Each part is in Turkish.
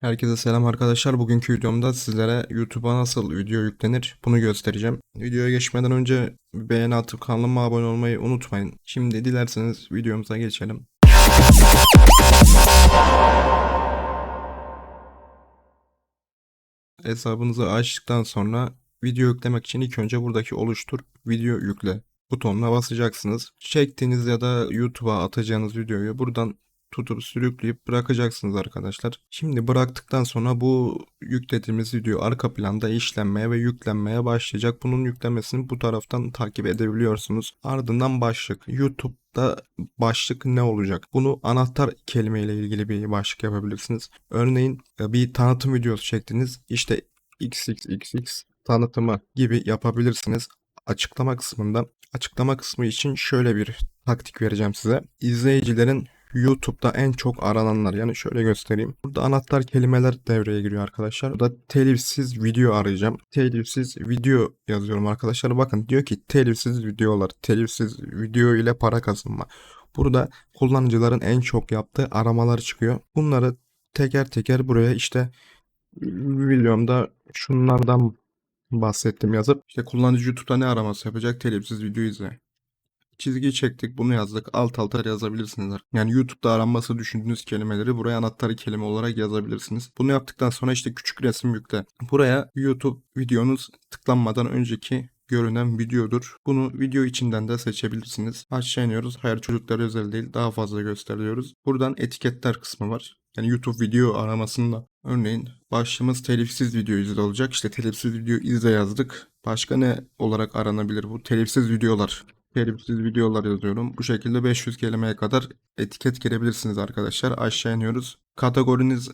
Herkese selam arkadaşlar. Bugünkü videomda sizlere YouTube'a nasıl video yüklenir bunu göstereceğim. Videoya geçmeden önce beğeni atıp kanalıma abone olmayı unutmayın. Şimdi dilerseniz videomuza geçelim. Hesabınızı açtıktan sonra video yüklemek için ilk önce buradaki oluştur video yükle butonuna basacaksınız. Çektiğiniz ya da YouTube'a atacağınız videoyu buradan tutup sürükleyip bırakacaksınız arkadaşlar. Şimdi bıraktıktan sonra bu yüklediğimiz video arka planda işlenmeye ve yüklenmeye başlayacak. Bunun yüklemesini bu taraftan takip edebiliyorsunuz. Ardından başlık. YouTube'da başlık ne olacak? Bunu anahtar kelimeyle ilgili bir başlık yapabilirsiniz. Örneğin e, bir tanıtım videosu çektiniz. İşte XXXX tanıtımı gibi yapabilirsiniz. Açıklama kısmında açıklama kısmı için şöyle bir taktik vereceğim size. İzleyicilerin YouTube'da en çok arananlar yani şöyle göstereyim. Burada anahtar kelimeler devreye giriyor arkadaşlar. Burada telifsiz video arayacağım. Telifsiz video yazıyorum arkadaşlar. Bakın diyor ki telifsiz videolar, telifsiz video ile para kazanma. Burada kullanıcıların en çok yaptığı aramalar çıkıyor. Bunları teker teker buraya işte videomda şunlardan bahsettim yazıp işte kullanıcı YouTube'da ne araması yapacak? Telifsiz video izle. Çizgi çektik bunu yazdık. Alt alta yazabilirsiniz. Yani YouTube'da aranması düşündüğünüz kelimeleri buraya anahtar kelime olarak yazabilirsiniz. Bunu yaptıktan sonra işte küçük resim yükle. Buraya YouTube videonuz tıklanmadan önceki görünen videodur. Bunu video içinden de seçebilirsiniz. Aşağı. Hayır çocuklar özel değil. Daha fazla gösteriyoruz. Buradan etiketler kısmı var. Yani YouTube video aramasında örneğin başlığımız telifsiz video izle olacak. İşte telifsiz video izle yazdık. Başka ne olarak aranabilir bu? Telifsiz videolar. Telifsiz videolar yazıyorum. Bu şekilde 500 kelimeye kadar etiket girebilirsiniz arkadaşlar. Aşağı iniyoruz. Kategoriniz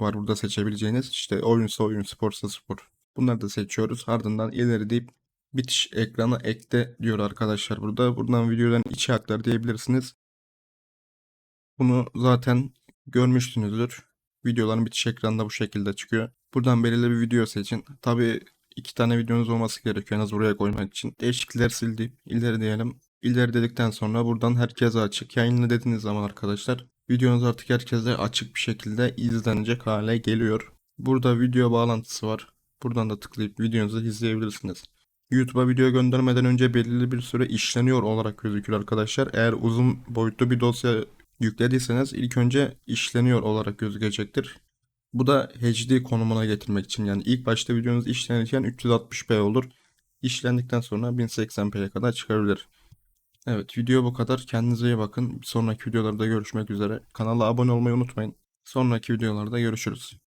var burada seçebileceğiniz. İşte oyunsa oyun, sporsa spor. Bunları da seçiyoruz. Ardından ileri deyip bitiş ekranı ekle diyor arkadaşlar burada. Buradan videodan içi aktar diyebilirsiniz. Bunu zaten görmüşsünüzdür. Videoların bitiş ekranında bu şekilde çıkıyor. Buradan belirli bir video seçin. Tabi iki tane videonuz olması gerekiyor en az buraya koymak için. Değişiklikler sildi. İleri diyelim. İleri dedikten sonra buradan herkese açık. Yayınla dediğiniz zaman arkadaşlar videonuz artık herkese açık bir şekilde izlenecek hale geliyor. Burada video bağlantısı var. Buradan da tıklayıp videonuzu izleyebilirsiniz. YouTube'a video göndermeden önce belirli bir süre işleniyor olarak gözükür arkadaşlar. Eğer uzun boyutlu bir dosya yüklediyseniz ilk önce işleniyor olarak gözükecektir. Bu da HD konumuna getirmek için yani ilk başta videonuz işlenirken 360p olur. İşlendikten sonra 1080p'ye kadar çıkabilir. Evet video bu kadar. Kendinize iyi bakın. Sonraki videolarda görüşmek üzere. Kanala abone olmayı unutmayın. Sonraki videolarda görüşürüz.